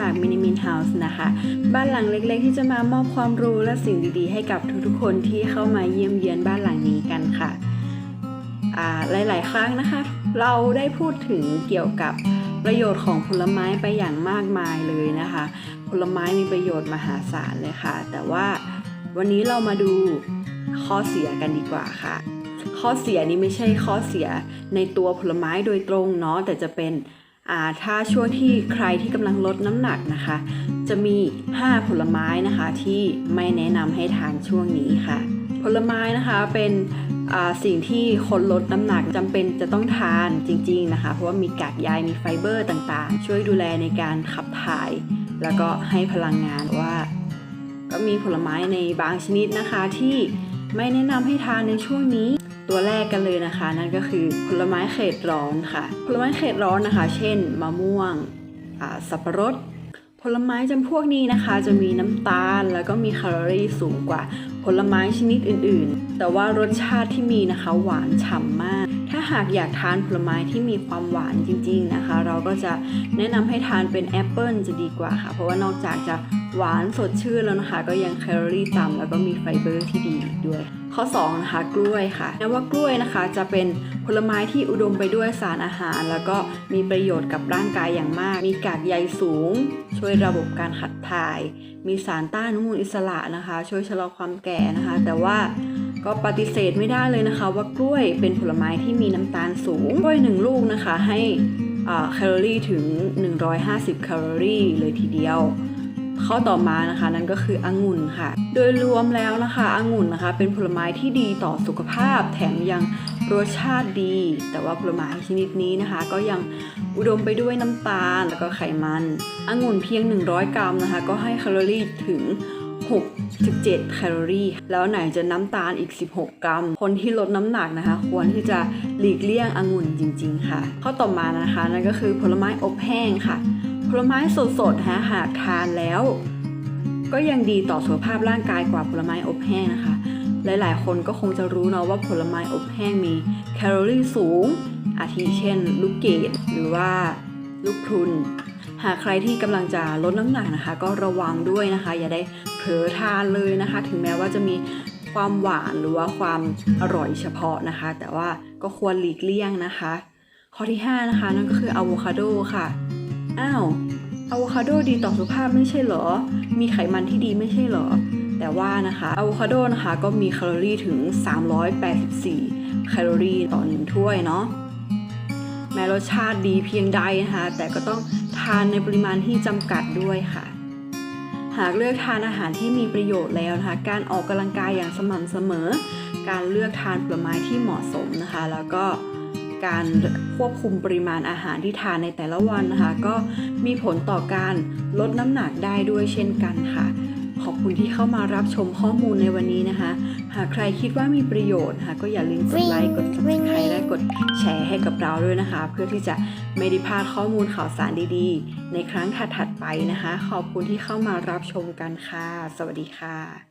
จาก Mini Min House นะคะ บ้านหลังเล็กๆ ที่จะมามอบความรู้และสิ่งดีๆ ให้กับทุกๆคนที่เข้ามาเยี่ยมเยือนบ้านหลังนี้กันค่ะหลายๆ ครั้งนะคะ เราได้พูดถึงเกี่ยวกับประโยชน์ของผลไม้ไปอย่างมากมายเลยนะคะ ผลไม้มีประโยชน์มหาศาลเลยค่ะ แต่ว่าวันนี้เรามาดูข้อเสียกันดีกว่าค่ะ ข้อเสียนี้ไม่ใช่ข้อเสียในตัวผลไม้โดยตรงเนาะแต่จะเป็น ถ้าช่วงที่ใครที่กำลังลดน้ำหนักนะคะ จะมี 5 ผลไม้นะคะที่ไม่แนะนำให้ทานช่วงนี้ค่ะ ผลไม้นะคะเป็นสิ่งที่คนลดน้ำหนักจำเป็นจะต้องทานจริง ๆนะคะ เพราะว่ามีกากใยมีไฟเบอร์ต่างๆ ช่วยดูแลในการขับถ่าย แล้วก็ให้พลังงานว่า ก็มีผลไม้ในบางชนิดนะคะที่ ไม่แนะนำให้ทานในช่วงนี้ ตัวแรกกันเลยนะคะ นั่นก็คือผลไม้เขตร้อนค่ะ ผลไม้เขตร้อนนะคะ เช่น มะม่วงสับปะรด ผลไม้จำพวกนี้นะคะ จะมีน้ำตาลแล้วก็มีแคลอรี่สูงกว่า ผลไม้ชนิดอื่นๆ แต่ว่ารสชาติที่มีนะคะ หวานฉ่ำมาก ถ้าหากอยากทานผลไม้ที่มีความหวานจริง ๆนะคะ เราก็จะแนะนำให้ทานเป็นแอปเปิลจะดีกว่าค่ะ เพราะว่านอกจากจะ หวานสดชื่นแล้วนะคะ ก็ยังแคลอรี่ต่ำแล้วก็มีไฟเบอร์ที่ดีอีกด้วย ข้อ2นะคะกล้วยค่ะแม้ว่ากล้วยนะคะจะเป็นผลไม้ที่อุดมไปด้วยสารอาหาร แล้วก็มีประโยชน์กับร่างกายอย่างมาก มีกากใยสูง ช่วยระบบการขับถ่าย มีสารต้านอนุมูลอิสระนะคะ ช่วยชะลอความแก่นะคะ แต่ว่าก็ปฏิเสธไม่ได้เลยนะคะ ว่ากล้วยเป็นผลไม้ที่มีน้ำตาลสูงกล้วยหนึ่งลูกนะคะให้แคลอรี่ถึง 150 แคลอรี่เลยทีเดียว ข้อต่อมานะคะ นั่นก็คือองุ่นค่ะ โดยรวมแล้วนะคะองุ่นนะคะ เป็นผลไม้ที่ดีต่อสุขภาพแถมยังรสชาติดี แต่ว่าผลไม้ชนิดนี้นะคะ ก็ยังอุดมไปด้วยน้ำตาลแล้วก็ไขมันองุ่นเพียง 100 กรัมนะคะ ก็ให้แคลอรี่ถึง 6-7 แคลอรี่ แล้วไหนจะน้ำตาลอีก 16 กรัม คนที่ลดน้ำหนักนะคะ ควรที่จะหลีกเลี่ยงองุ่นจริง ๆ ค่ะ ข้อต่อมานะคะนั่นก็คือผลไม้อบแห้งค่ะ ผลไม้สดๆฮะหากทานแล้ว ก็ยังดีต่อสุขภาพร่างกายกว่าผลไม้อบแห้งนะคะ หลายๆ คนก็คงจะรู้เนาะว่าผลไม้อบแห้งมีแคลอรี่สูง อาทิเช่น ลูกเกดหรือว่าลูกพรุนหากใครที่กำลังจะลดน้ำหนักนะคะ ก็ระวังด้วยนะคะ อย่าได้เผลอทานเลยนะคะ ถึงแม้ว่าจะมีความหวานหรือว่าความอร่อยเฉพาะนะคะ แต่ว่าก็ควรหลีกเลี่ยงนะคะ ข้อที่ 5 นะคะนั่นก็คืออะโวคาโดค่ะ อ้าวอะโวคาโดดีต่อสุขภาพไม่ใช่เหรอ มีไขมันที่ดีไม่ใช่เหรอ แต่ว่านะคะอะโวคาโดนะคะก็มีแคลอรี่ถึง 384 แคลอรี่ต่อหนึ่งถ้วยเนาะ แม้รสชาติดีเพียงใดนะคะ แต่ก็ต้องทานในปริมาณที่จำกัดด้วยค่ะ หากเลือกทานอาหารที่มีประโยชน์แล้วนะคะ การออกกำลังกายอย่างสม่ำเสมอ การเลือกทานผลไม้ที่เหมาะสมนะคะ แล้วก็ การควบคุมปริมาณอาหารที่ทานในแต่ละวันนะคะก็มีผลต่อการลดน้ำหนักได้ด้วยเช่นกันค่ะ ขอบคุณที่เข้ามารับชมข้อมูลในวันนี้นะคะ หากใครคิดว่ามีประโยชน์นะคะก็อย่าลืมกดไลค์กด subscribe และกดแชร์ให้กับเราด้วยนะคะ เพื่อที่จะไม่ได้พลาดข้อมูลข่าวสารดีๆ ในครั้งถัดๆไปนะคะ ขอบคุณที่เข้ามารับชมกันค่ะ สวัสดีค่ะ